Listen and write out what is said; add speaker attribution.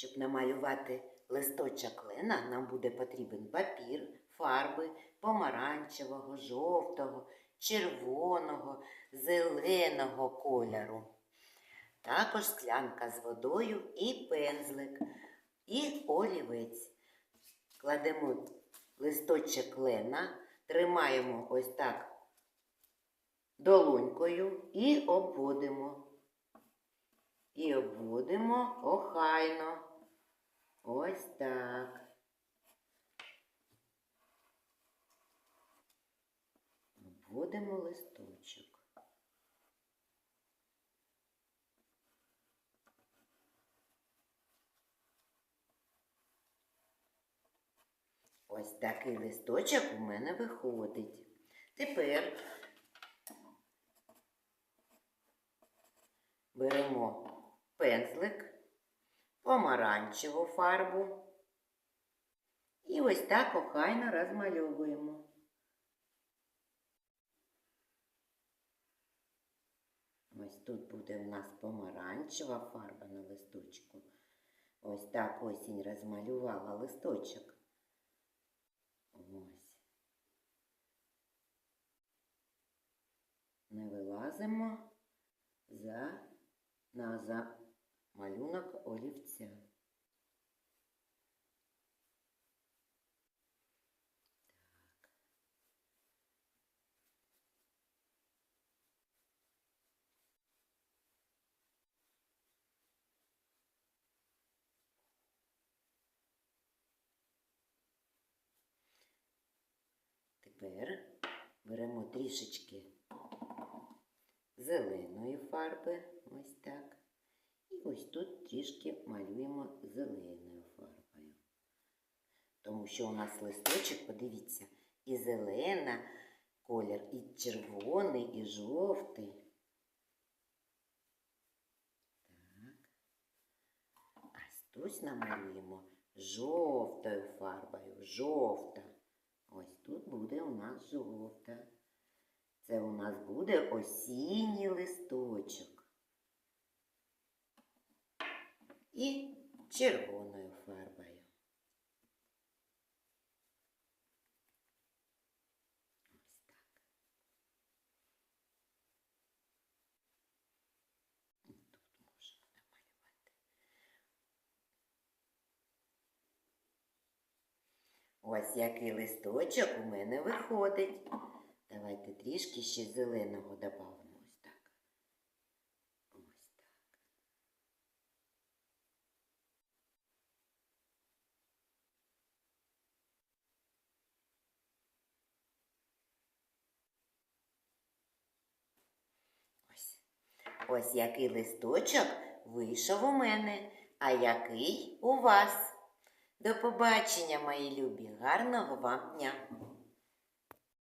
Speaker 1: Щоб намалювати листочок лена, нам буде потрібен папір, фарби помаранчевого, жовтого, червоного, зеленого кольору. Також склянка з водою і пензлик, і олівець. Кладемо листочок лена, тримаємо ось так долонькою і обводимо. І обводимо охайно. Ось так. Обводимо листочок. Ось такий листочок у мене виходить. Тепер беремо пензлик, помаранчеву фарбу і ось так охайно розмальовуємо. Ось тут буде у нас помаранчева фарба на листочку. Ось так осінь розмалювала листочок. Ось. Не вилазимо за, на за малюнок олівця. Так. Тепер беремо трішечки зеленої фарби, ось так. І ось тут трішки малюємо зеленою фарбою. Тому що у нас листочок, подивіться, і зелена колір, і червоний, і жовтий. Так. А тут намалюємо жовтою фарбою, жовта. Ось тут буде у нас жовта. Це у нас буде осінній листочок. І червоною фарбою. Ось так. Тут можемо намалювати. Ось який листочок у мене виходить. Давайте трішки ще зеленого додамо. Ось так. Ось так. Ось. Ось який листочок вийшов у мене, а який у вас. До побачення, мої любі, гарного вам дня!